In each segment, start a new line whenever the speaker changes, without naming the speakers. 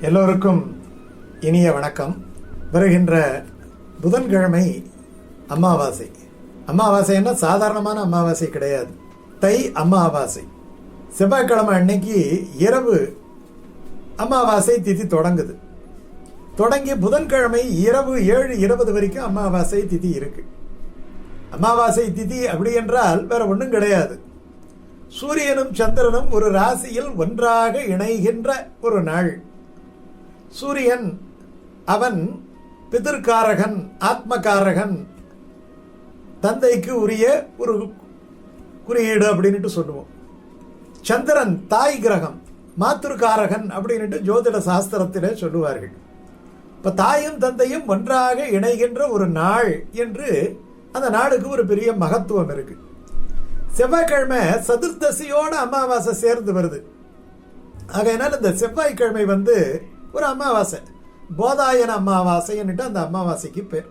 எல்லோருக்கும் இனிய வணக்கம். வருகின்ற புதன்கிழமை அமாவாசை. அமாவாசைன்னா சாதாரணமான அமாவாசை கிடையாது. தை அமாவாசை. செவ்வாய்க்கிழமை அன்னைக்கு இரவு அமாவாசை திதி தொடங்குது. தொடங்கி புதன்கிழமை இரவு ஏழு இருபது வரைக்கும் அமாவாசை திதி இருக்கு. அமாவாசை திதி அப்படி என்றால் வேற ஒன்றும் கிடையாது. சூரியனும் சந்திரனும் ஒரு ராசியில் ஒன்றாக இணைகின்ற ஒரு நாள். சூரியன் அவன் பிதிர்காரகன் ஆத்மகாரகன் தந்தைக்கு உரிய ஒரு குறியீடு அப்படின்ட்டு சொல்லுவோம். சந்திரன் தாய் கிரகம் மாத்திருக்காரகன் அப்படின்ட்டு ஜோதிட சாஸ்திரத்திலே சொல்லுவார்கள். இப்போ தாயும் தந்தையும் ஒன்றாக இணைகின்ற ஒரு நாள் என்று அந்த நாளுக்கு ஒரு பெரிய மகத்துவம் இருக்கு. செவ்வாய்க்கிழமை சதுர்தசியோட அமாவாசை சேர்ந்து வருது. ஆகையினால் இந்த செவ்வாய்க்கிழமை வந்து ஒரு அமாவாசை. போதாயன அமாவாசைன்னுட்டு அந்த அமாவாசைக்கு பேர்.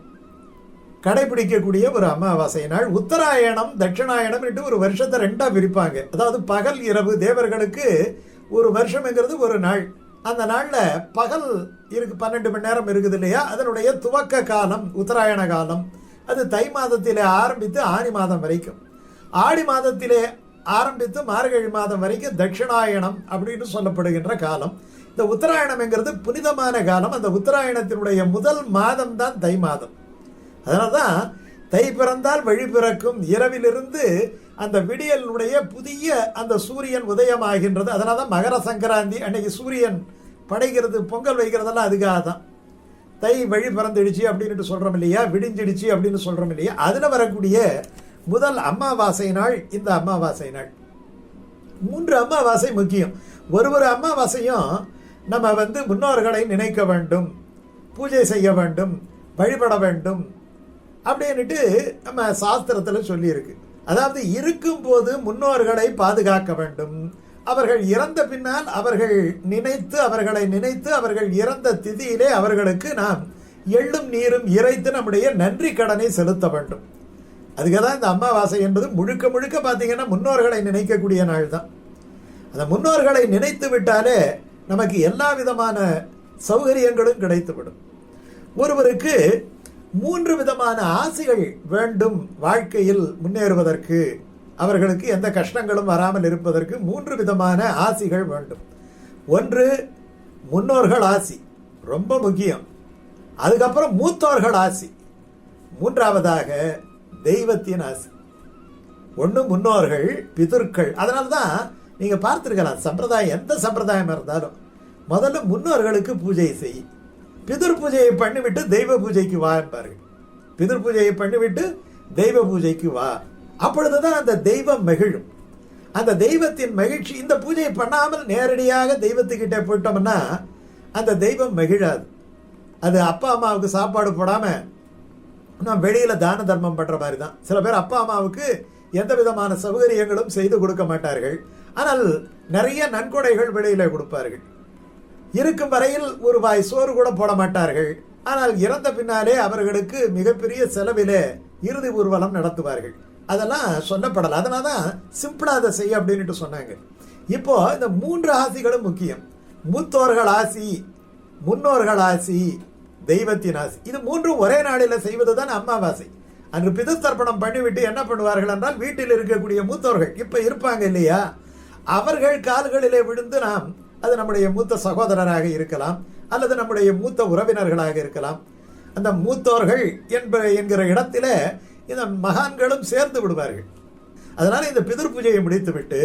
கடைபிடிக்கக்கூடிய ஒரு அமாவாசை நாள் உத்தராயணம் தட்சிணாயணம் ஒரு வருஷத்தை ரெண்டாக பிரிப்பாங்க. அதாவது பகல் இரவு தேவர்களுக்கு ஒரு வருஷம்ங்கிறது ஒரு நாள். அந்த நாளில் பகல் இருக்கு பன்னெண்டு மணி நேரம் இருக்குது இல்லையா? அதனுடைய துவக்க காலம் உத்தராயண காலம். அது தை மாதத்திலே ஆரம்பித்து ஆனி மாதம் வரைக்கும். ஆடி மாதத்திலே ஆரம்பித்து மார்கழி மாதம் வரைக்கும் தட்சிணாயணம் அப்படின்னு சொல்லப்படுகின்ற காலம். இந்த உத்தராயணம்ங்கிறது புனிதமான காலம். அந்த உத்தராயணத்தினுடைய முதல் மாதம் தான் தை மாதம். அதனால்தான் தை பிறந்தால் வழி பிறக்கும். இரவிலிருந்து அந்த விடியலுடைய புதிய அந்த சூரியன் உதயமாகின்றது. அதனால தான் மகர சங்கராந்தி அன்னைக்கு சூரியன் படைக்கிறது பொங்கல் வைக்கிறதெல்லாம் அதுக்காக தான் தை வழி பிறந்துடுச்சு அப்படின்ட்டு சொல்கிறோம் இல்லையா? விடிஞ்சிடுச்சு அப்படின்னு சொல்கிறோம் இல்லையா? அதில் வரக்கூடிய முதல் அமாவாசை நாள் இந்த அமாவாசை நாள். மூன்று அமாவாசை முக்கியம். ஒரு ஒரு அமாவாசையும் நம்ம வந்து முன்னோர்களை நினைக்க வேண்டும் பூஜை செய்ய வேண்டும் வழிபட வேண்டும் அப்படின்னுட்டு நம்ம சாஸ்திரத்தில் சொல்லியிருக்கு. அதாவது இருக்கும்போது முன்னோர்களை பாதுகாக்க வேண்டும். அவர்கள் இறந்த பின்னால் அவர்கள் நினைத்து அவர்களை நினைத்து அவர்கள் இறந்த திதியிலே அவர்களுக்கு நாம் எள்ளும் நீரும் இறைத்து நம்முடைய நன்றி கடனை செலுத்த வேண்டும். அதுக்கு தான் இந்த அமாவாசை என்பது முழுக்க முழுக்க பார்த்தீங்கன்னா முன்னோர்களை நினைக்கக்கூடிய நாள் தான் அந்த முன்னோர்களை நினைத்து விட்டாலே நமக்கு எல்லா விதமான சௌகரியங்களும் கிடைத்துவிடும். ஒருவருக்கு மூன்று விதமான ஆசைகள் வேண்டும் வாழ்க்கையில் முன்னேறுவதற்கு. அவர்களுக்கு எந்த கஷ்டங்களும் வராமல் இருப்பதற்கு மூன்று விதமான ஆசிகள் வேண்டும். ஒன்று முன்னோர்கள் ஆசி ரொம்ப முக்கியம். அதுக்கப்புறம் மூத்தோர்கள் ஆசி. மூன்றாவதாக தெய்வத்தின் ஆசை. ஒன்று முன்னோர்கள் பிதர்கள் அதனால தான் நீங்கள் பார்த்துருக்கலாம் சம்பிரதாயம் எந்த சம்பிரதாயம் இருந்தாலும் முதல்ல முன்னோர்களுக்கு பூஜை செய். பிதிர் பூஜையை பண்ணிவிட்டு தெய்வ பூஜைக்கு வா என்பார்கள். பிதிர் பூஜையை பண்ணிவிட்டு தெய்வ பூஜைக்கு வா. அப்பொழுதுதான் அந்த தெய்வம் மகிழும். அந்த தெய்வத்தின் மகிழ்ச்சி இந்த பூஜையை பண்ணாமல் நேரடியாக தெய்வத்துக்கிட்டே போயிட்டோம்னா அந்த தெய்வம் மகிழாது. அது அப்பா அம்மாவுக்கு சாப்பாடு போடாமல் நான் வெளியில தான தர்மம் பண்ற மாதிரி தான் சில பேர் அப்பா அம்மாவுக்கு எந்த விதமான சௌகரியங்களும் செய்து கொடுக்க மாட்டார்கள். ஆனால் நிறைய நன்கொடைகள் வெளியில கொடுப்பார்கள். இருக்கும் வரையில் ஒரு வாய் சோறு கூட போட மாட்டார்கள். ஆனால் இறந்த பின்னாலே அவர்களுக்கு மிகப்பெரிய செலவிலே இறுதி ஊர்வலம் நடத்துவார்கள். அதெல்லாம் சொல்லப்படலை. அதனால தான் சிம்பிளாக அதை செய்ய அப்படின்ட்டு சொன்னாங்க. இப்போ இந்த மூன்று ஆசிகளும் முக்கியம். மூத்தோர்கள் ஆசி முன்னோர்கள் ஆசி தெய்வத்தின் ஆசி. இது மூன்றும் ஒரே நாளில் செய்வது தான் அமாவாசை. அன்று பிதத்தர்ப்பணம் பண்ணிவிட்டு என்ன பண்ணுவார்கள் என்றால் வீட்டில் இருக்கக்கூடிய மூத்தோர்கள் இப்ப இருப்பாங்க இல்லையா? அவர்கள் கால்களிலே விழுந்து நாம் அது நம்முடைய மூத்த சகோதரராக இருக்கலாம் அல்லது நம்முடைய மூத்த உறவினர்களாக இருக்கலாம். அந்த மூத்தோர்கள் என்ப என்கிற இடத்துல இந்த மகான்களும் சேர்ந்து விடுவார்கள். அதனால இந்த பிதர் பூஜையை முடித்துவிட்டு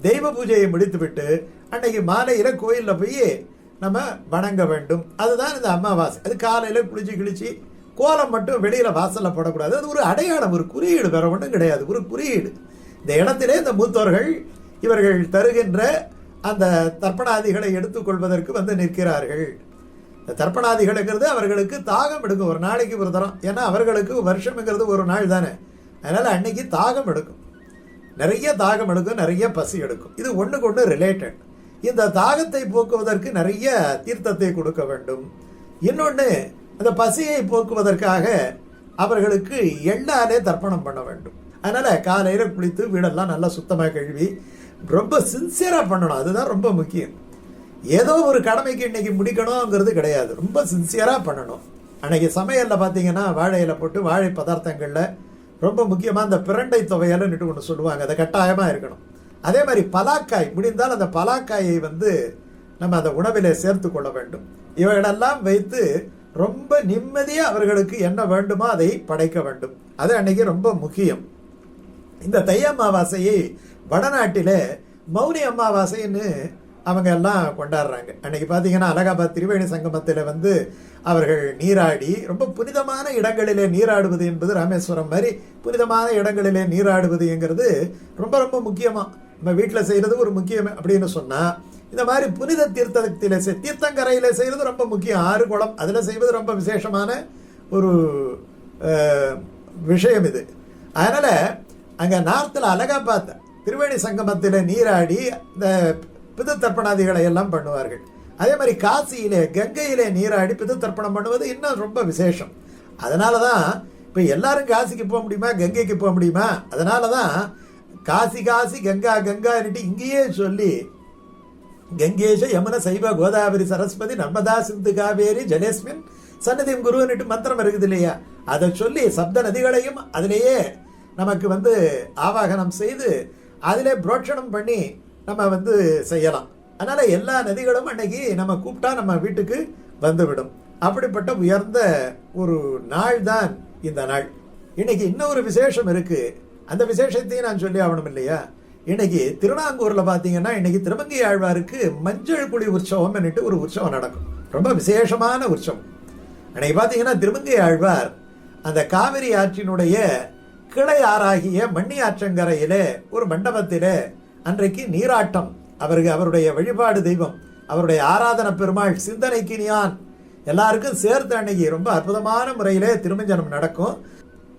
தெய்வ பூஜையை முடித்துவிட்டு அன்னைக்கு மாலையில் கோயிலில் போய் நம்ம வணங்க வேண்டும். அதுதான் இந்த அமாவாசை. அது காலையில் குளிச்சு கிழிச்சு கோலம் மட்டும் வெளியில் வாசலில் போடக்கூடாது. அது ஒரு அடையாளம் ஒரு குறியீடு வேற ஒன்றும் கிடையாது. ஒரு குறியீடு. இந்த இடத்திலே இந்த மூத்தோர்கள் இவர்கள் தருகின்ற அந்த தர்ப்பணாதிகளை எடுத்துக்கொள்வதற்கு வந்து நிற்கிறார்கள். இந்த தர்ப்பணாதிகளுங்கிறது அவர்களுக்கு தாகம் எடுக்கும். ஒரு நாளைக்கு ஒரு தரம். ஏன்னா அவர்களுக்கு வருஷம்ங்கிறது ஒரு நாள் தானே. அதனால் அன்னைக்கு தாகம் எடுக்கும். நிறைய தாகம் எடுக்கும் நிறைய பசி எடுக்கும். இது ஒன்றுக்கு ஒன்று ரிலேட்டட் இந்த தாகத்தை போக்குவதற்கு நிறைய தீர்த்தத்தை கொடுக்க வேண்டும். இன்னொன்று அந்த பசியை போக்குவதற்காக அவர்களுக்கு எண்ணாலே தர்ப்பணம் பண்ண வேண்டும். அதனால் காலையில் குளித்து வீடெல்லாம் நல்லா சுத்தமாக கழுவி ரொம்ப சின்சியராக பண்ணணும். அதுதான் ரொம்ப முக்கியம். ஏதோ ஒரு கடமைக்கு இன்னைக்கு முடிக்கணுங்கிறது கிடையாது. ரொம்ப சின்சியராக பண்ணணும். அன்றைக்கி சமையலில் பார்த்தீங்கன்னா வாழை போட்டு வாழை பதார்த்தங்களில் ரொம்ப முக்கியமாக அந்த பிரண்டை துவையல்னுட்டு ஒன்று சொல்லுவாங்க. அதை கட்டாயமாக இருக்கணும். அதே மாதிரி பலாக்காய் முடிந்தால் அந்த பலாக்காயை வந்து நம்ம அந்த உணவிலே சேர்த்து கொள்ள வேண்டும். இவைகளெல்லாம் வைத்து ரொம்ப நிம்மதியாக அவர்களுக்கு என்ன வேண்டுமோ அதை படைக்க வேண்டும். அது அன்னைக்கு ரொம்ப முக்கியம். இந்த தை அமாவாசையை வடநாட்டிலே மௌனி அமாவாசைன்னு அவங்க எல்லாம் கொண்டாடுறாங்க. அன்னைக்கு பார்த்தீங்கன்னா அலகாபாத் திரிவேணி சங்கமத்தில் வந்து அவர்கள் நீராடி ரொம்ப புனிதமான இடங்களிலே நீராடுவது என்பது ராமேஸ்வரம் மாதிரி புனிதமான இடங்களிலே நீராடுவதுங்கிறது ரொம்ப ரொம்ப முக்கியமாக நம்ம வீட்டில் செய்கிறது ஒரு முக்கியம் அப்படின்னு சொன்னால் இந்த மாதிரி புனித தீர்த்தத்தில் செய் தீர்த்தங்கரையில் செய்கிறது ரொம்ப முக்கியம். ஆறு குளம் அதில் செய்வது ரொம்ப விசேஷமான ஒரு விஷயம் இது. அதனால் அங்கே நார்த்தில் பார்த்தேன் திருவேணி சங்கமத்தில் நீராடி இந்த பிது தர்ப்பணாதிகளை எல்லாம் பண்ணுவார்கள். அதே மாதிரி காசியிலே கங்கையிலே நீராடி பிது தர்ப்பணம் பண்ணுவது இன்னும் ரொம்ப விசேஷம். அதனால தான் இப்போ எல்லாரும் காசிக்கு போக முடியுமா? கங்கைக்கு போக முடியுமா? அதனால தான் காசி காசி கங்கா கங்கான்னுட்டு இங்கேயே சொல்லி கங்கேஷ யமுன சைவ கோதாவரி சரஸ்வதி நர்மதா சிந்து காவேரி ஜலேஸ்மின் சன்னதியும் குருன்னுட்டு மந்திரம் இருக்குது இல்லையா? அதை சொல்லி சப்த நதிகளையும் அதிலேயே நமக்கு வந்து ஆவாகனம் செய்து அதிலே புரோட்சணம் பண்ணி நம்ம வந்து செய்யலாம். அதனால் எல்லா நதிகளும் அன்னைக்கு நம்ம கூப்பிட்டா நம்ம வீட்டுக்கு வந்துவிடும். அப்படிப்பட்ட உயர்ந்த ஒரு நாள் தான் இந்த நாள். இன்னைக்கு இன்னொரு விசேஷம் இருக்குது அந்த விசேஷத்தையும் நான் சொல்லி ஆகணும் இல்லையா? இன்னைக்கு திருநாங்கூரில் பார்த்தீங்கன்னா இன்னைக்கு திருமங்கை ஆழ்வாருக்கு மஞ்சள் குழி உற்சவம் ஒரு உற்சவம் நடக்கும். ரொம்ப விசேஷமான உற்சவம். அன்னைக்கு பார்த்தீங்கன்னா திருமங்கை ஆழ்வார் அந்த காவிரி ஆற்றினுடைய கிளை ஆறாகிய மண்ணி ஆற்றங்கரையிலே ஒரு மண்டபத்திலே அன்றைக்கு நீராட்டம். அவருக்கு அவருடைய வழிபாடு தெய்வம் அவருடைய ஆராதன பெருமாள் சிந்தனைக்கினியான் எல்லாருக்கும் சேர்த்து அன்னைக்கு ரொம்ப அற்புதமான முறையிலே திருமஞ்சனம் நடக்கும்.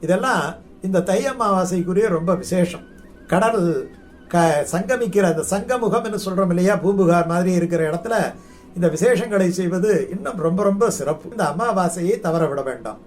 இதெல்லாம் இந்த தை அமாவாசைக்குரிய ரொம்ப விசேஷம். கடல் க சங்கமிக்கிற அந்த சங்கமுகம் என்று சொல்றோம் இல்லையா? பூம்புகார் மாதிரி இருக்கிற இடத்துல இந்த விசேஷங்களை செய்வது இன்னும் ரொம்ப ரொம்ப சிறப்பு. இந்த அமாவாசையை தவற விட வேண்டாம்.